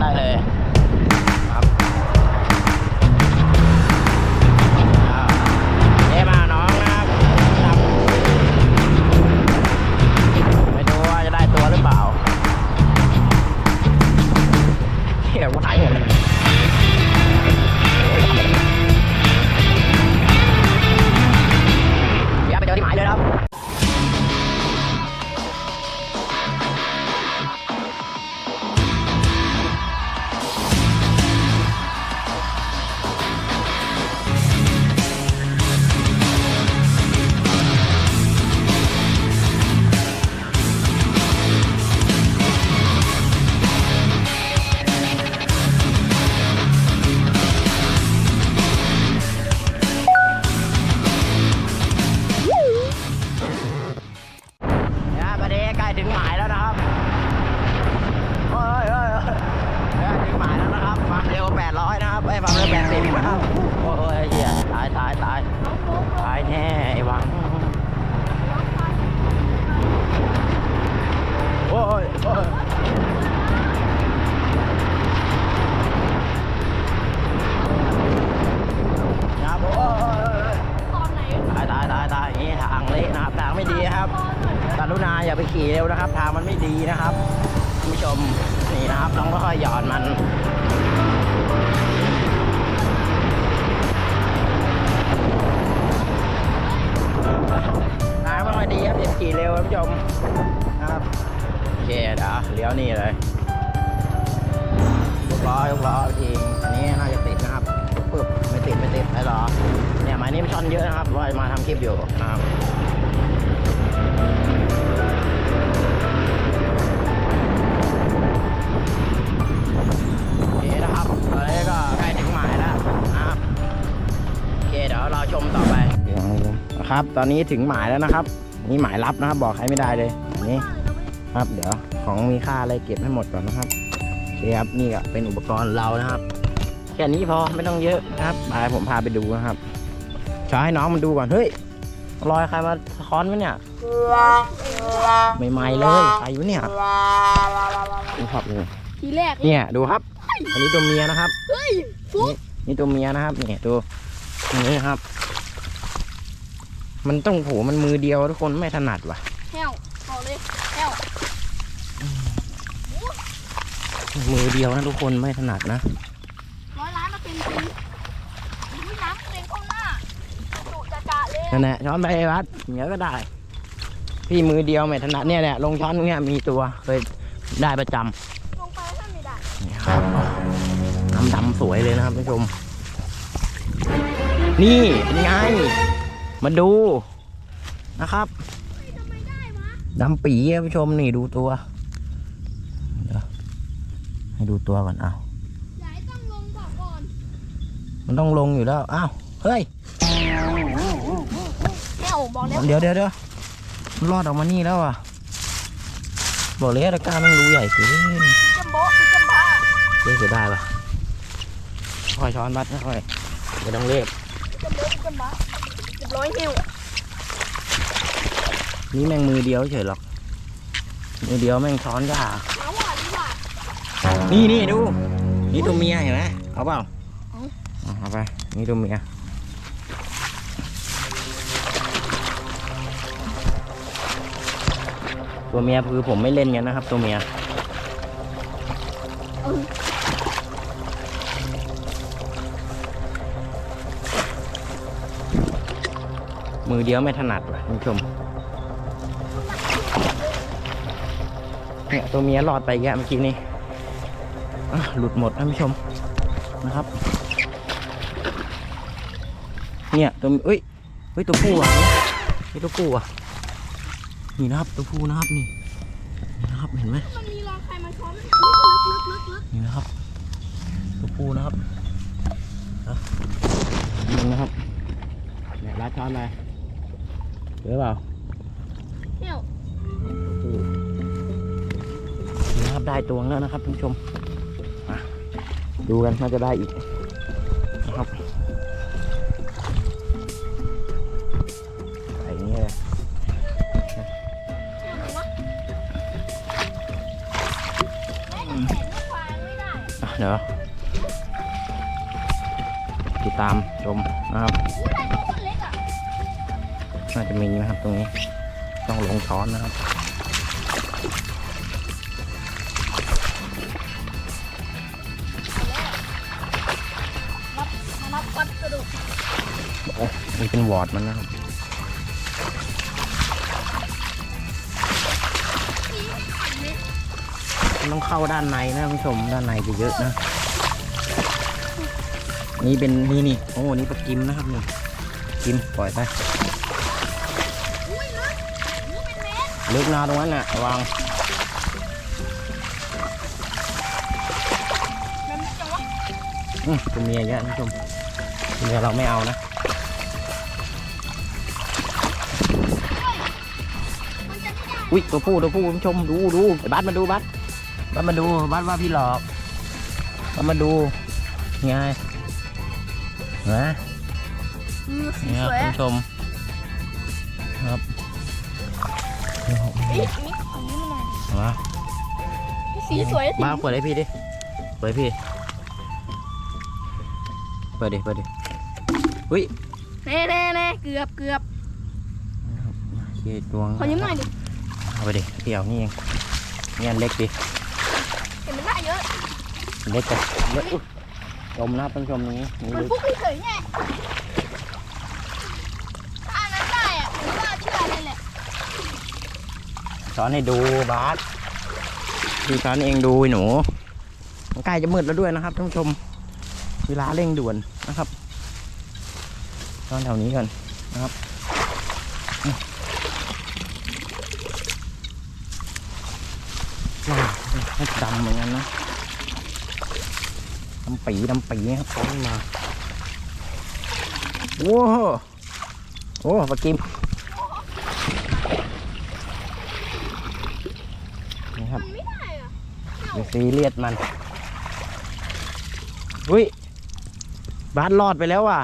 กันได้เลยครับอ่าเย้มาน้องนะครับครับไม่รู้ว่าจะได้ตัวหรือเปล่าเขี่ยกูถ่ายหมดเลยายแน่ไอ้หวัง โอ้ยโอ้ยครับอ้ยโอ้ยตอนไหนตายตายตายตายอย่างนี้ทางเละนะครับ ทางไม่ดีครับกรุณาอย่าไปขี่เร็วนะครับ ทางมันไม่ดีนะครับคุณผู้ชมนี่นะครับต้องค่อยๆหย่อนมัน ดีครับอย่าขี่เร็วครับผู้ชมนะครับโอเคเดี๋ยวเลี้ยวนี่เลยยกล้อยกล้อทีอันนี้น่าจะติดนะครับปึ๊บไม่ติดไม่ติดไปหรอเนี่ยหมายนี้มันช่อนเยอะนะครับว่ามาทำคลิปอยู่นะครับโอเคนะครับ ตอนนี้ถึงหมายแล้วนะครับ โอเคเดี๋ยวเราชมต่อไปนะครับตอนนี้ถึงหมายแล้วนะครับนี่หมายรับนะครับ บอกใครไม่ได้เลยอันนี้ครับ เดี๋ยวของมีค่าอะไรเก็บให้หมดก่อนนะครับโอเคครับนี่ก็เป็นอุปกรณ์เรานะครับ แค่นี้พอไม่ต้องเยอะนะครับไปผมพาไปดูนะครับช้าให้น้องมันดูก่อนเฮ้ยรอยใครมาค้อนวะเนี่ยใหม่ๆเลยใครอยู่เนี่ยดูครับนี่ทีแรกเนี่ยดูครับ อันนี้ตัวเมียนะครับเฮ้ยฟุกนี่ตัวเมียนะครับนี่ดูนี่ครับ มันต้องโหมันมือเดียวทุกคนไม่ถนัดว่ะแห้วบอกเลยแห้วมือเดียวนะทุกคนไม่ถนัดนะร้อยล้านมาเป็นจริงอุ้ยน้ำเป็นก้มหน้าดุจะกะเลยนั่นแหละช้อนไปวัดอย่างเงี้ยก็ได้ พี่มือเดียวไม่ถนัดเนี่ยแหละลงช้อนเนี่ยมีตัวเคยได้ประจำลงไปถ้าไม่ได้นี่ครับน้ำดำสวยเลยนะครับผู้ชม นี่เป็นไง มาดูนะครับทำไมได้วะดำปีครับผู้ชมนี่ดูตัวเดี๋ยวให้ดูตัวก่อนอ้าวอย่าให้ต้องลงบอกก่อนมันต้องลงอยู่แล้วอ้าวเฮ้ยแห้วบอกแล้วเดี๋ยวเดี๋ยวเดี๋ยวมันรอดออกมานี่แล้วอะบอกเลยตะกร้าแมันรูใหญ่เกินจัมโบ้จัมบ้าเรียกจะได้ปะค่อยช้อนบัดค่อยไม่ต้องเรียกจัมโบ้จัมบ้าเรียบร้อยแห้วนี่แม่งมือเดียวเฉยหรอก มือเดียวแม่งช้อนยากเอาหวานดีกว่านี่นี่ดู นี่ตัวเมียเห็นไหมเอาเปล่าเอาเอาเอาไป นี่ตัวเมียตัวเมียคือผมไม่เล่นกันนะครับ ตัวเมีย มือเดียวไม่ถนัดว่ะคุณผู้ชมเนี่ยตัวเมียรอดไปแกเมื่อกี้นี้อ่หลุดหมดท่านผู้ชมนะครับ เนี่ยตัวเอ้ยเฮ้ยตัวผู้อะนี่ตัวผู้อะนี่นะครับตัวผู้นะครับนี่นี่นะครับเห็นไหมมันมีรองใครมาช้อนนี่นะครับตัวผู้นะครับนี่นะครับเนี่ยรัดช้อนไป หลือเปล่าแห้วนี่นะครับได้ตัวแล้วนะครับคุณผู้ชมมาดูกันน่าจะได้อีกนะครับใส่อย่างนี้เลยแห้ววะแม่งแข็งก็ควานไม่ได้เดี๋ยวติดตามชมนะครับ น่าจะมีนะครับตรงนี้ต้องลงช้อนนะครับรับมานับวัดกระดูกโอ้นี่เป็นวอร์ดมันนะครับสีขันเลยมันต้องเข้าด้านในนะคุณผู้ชมด้านในจะเยอะนะ นี่เป็นนี่นี่โอ้นี่ปลากิมนะครับนี่กิมปล่อยไป ลึกนาตรงนั้นน่ะระวังมันจังวะอืมตัวเมียเยอะคุณผู้ชมตัวเมียเราไม่เอานะมันจะไม่ได้อุ้ยตัวผู้ตัวผู้คุณผู้ชมดูดูไอ้บัสมาดูบัสบัสมาดูบัสว่าพี่หลอกบัสมาดูไงนะอือสีเนี่ยสวยคุณอะผู้ชม อ้ยอันนี้อันนี้มันอะไรมาสีสวยสีมาเปิดให้พี่ดิ เปิดให้พี่ เปิดดิ เปิดดิอุ้ยแน่แน่แน่เกือบเกือบเกียดวงขอยิ้มหน่อยดิ เอาไปดิพี่เอานี่เองเนี่ยเล็กดิเห็นมันได้เยอะ เล็กกันเยอะอุ๊ยชมนะครับท่านผู้ชมตรงนี้นี่มันลึกฟุกเฉยๆไงถ้าอันนั้นได้อะผมว่าเชื่อเลยแหละ สอนให้ดูบาสพี่สอนเองดูไอ้หนูมันใกล้จะมืดแล้วด้วยนะครับท่านผู้ชม เวลาเร่งด่วนนะครับตอนแถวนี้ก่อนนะครับอืมว้าวให้ดำเหมือนกันนะดำปีดำปีนะครับฟ้อนมาโว้โหโอ้ปลากิมนี่ครับ มันไม่ได้อะ อย่า ซีเรียสมัน อุ้ย บาสรอดไปแล้วว่ะ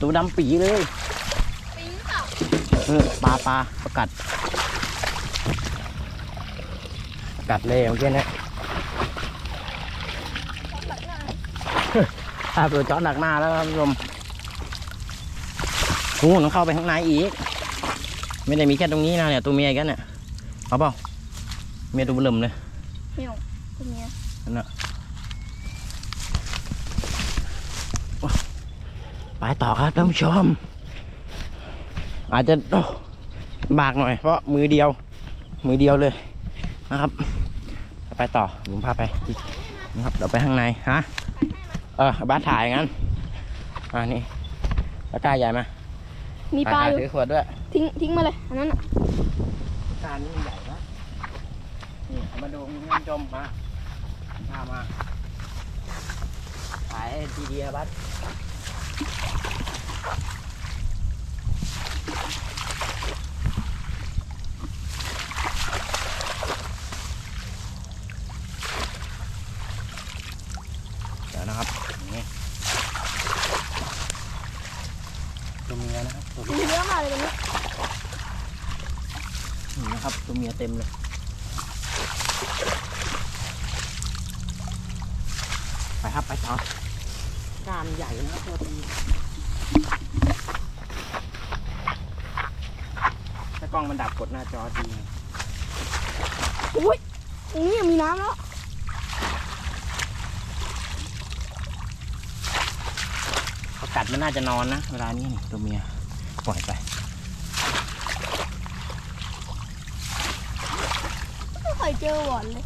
ตัวดำปีเลยปิงหรือเปล่าเออปลาปลาประกัดประกัดเลยเมื่อกี้เนะแบบหน้าถ้าตัวจอดหนักหน้าแล้วครับผู้ชมโอ้โหต้องเข้าไปข้างในอีก ไม่ได้มีแค่ตรงนี้นะเนี่ยตัวเมียกันเนี่ยเอาเปล่าเมียตัวเบิ่มเลยไม่เอา ตัวเมียนั่นน่ะไปต่อครับท่านผู้ชม อาจจะโอ้บากหน่อย เพราะมือเดียว มือเดียวเลยนะครับ ไปต่อผมพาไปนะครับเดี๋ยวไปข้างในฮะเออบ้านถ่ายงั้นอ่านี่ตะกร้าใหญ่ไหมามีปลาอยู่ถือขวดด้วย ทิ้งทิ้งมาเลยอันนั้นอะตานี่มันใหญ่นะนี่เอามาดูคุณผู้ชมมา พามาถ่ายให้ทีเดียวบัสเดี๋ยวนะครับนี่ตัวเมียนะครับตัวมีเยอะมากเลยตรงนี้นี่นะครับตัวเมียเต็มเลย ไปครับไปต่อกล้ามใหญ่นะตัวตีถ้ากล้องมันดับกดหน้าจอทีอุ้ยตรงนี้ยังมีน้ำแล้วเขากัดมันน่าจะนอนนะ เวลานี้นี่ตัวเมียปล่อยไปไม่เคยเจอหวานเลย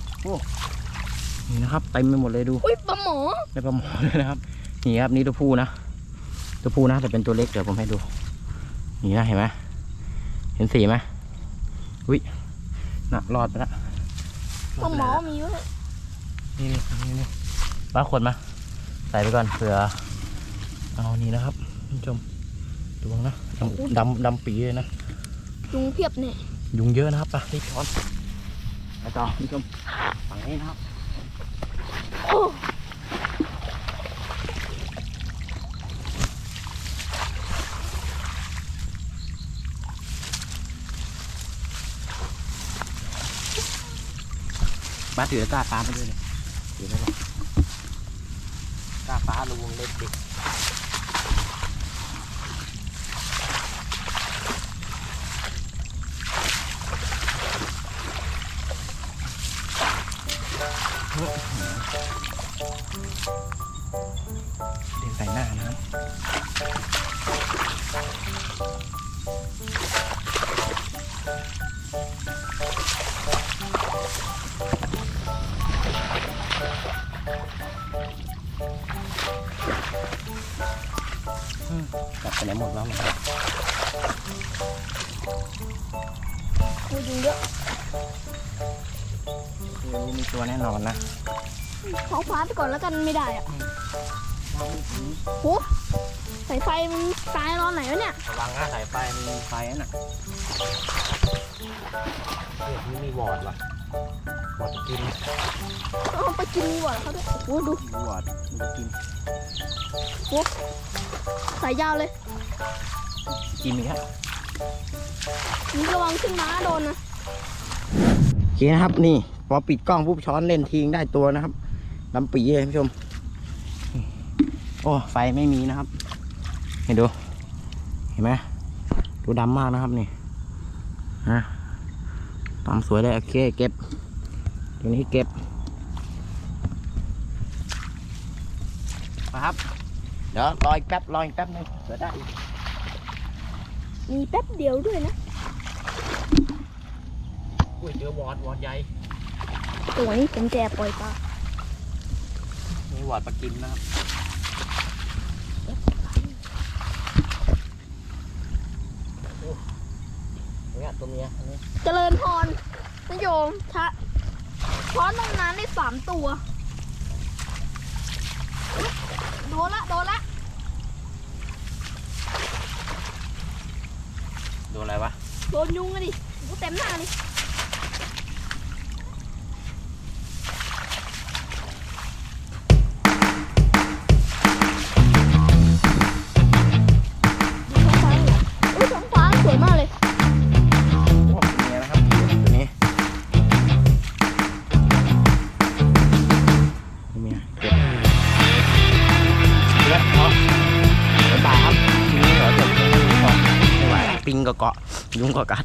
นี่นะครับเต็มไปหมดเลยดูอุ้ยปลาหมอได้ปลาหมอเลยนะครับ นี่ครับนี่ตัวผู้นะตัวผู้นะแต่เป็นตัวเล็กเดี๋ยวผมให้ดู นี่นะเห็นไหมเห็นสีไหมอุ้ยน่ะรอดไปแล้วปลาหมอมีด้วยนี่นี่นี่นี่บ้าขวดมา ใส่ไปก่อนเผื่อเอานี่นะครับคุณผู้ชมดูบ้างนะดำดำดำปีเลยนะยุงเพียบเนี่ยยุงเยอะนะครับไปรีบถอนไปต่อคุณผู้ชมฝั่งนี้นะครับโอ้ บ้าถือก้าตาไปด้วยเลยถือไปเลยฟ้าระวงเล็กดิ กลับไปไหนหมดแล้วมันกูยุงเยอะคือมีตัวแน่นอนนะท้องฟ้าไปก่อนแล้วกันไม่ได้อะโหสายไฟมันตายรอนไหนวะเนี่ยระวังนะสายไฟมันมีไฟน่ะเฮ้ยนี่มีวอร์ดว่ะวอร์ดกินเอาไปกินดีกว่าเขาด้วยโอ้โหดูมีวอร์ดมันจะกินสายยาวเลย กินอีกแล้วนี่ระวังขึ้นม้าโดนนะโอเคนะครับ นี่พอปิดกล้องปุ๊บช้อนเล่นทิ้งได้ตัวนะครับลำปีเลยท่านผู้ชม โอ้ไฟไม่มีนะครับให้ดู เห็นไหมตัวดำมากนะครับนี่ฮะตามสวยเลยโอเคเก็บตัวนี้เก็บมาครับ เดี๋ยวรออีกแป๊บรออีกแป๊บนึงเดี๋ยวได้อีกมีแป๊บเดียวด้วยนะอุ้ยเจอวอร์ดวอร์ดใหญ่ตัวนี้ผมแจปล่อยปลามีวอร์ดปลากินนะครับโอ้เนี่ยตัวเมียอันนี้เจริญพรนโยมชะช้อนลงน้ำได้สามตัว โดนละ โดนละ โดนอะไรวะ โดนยุงอะดิกูเต็มหน้าเลย ยุ่งก็กัด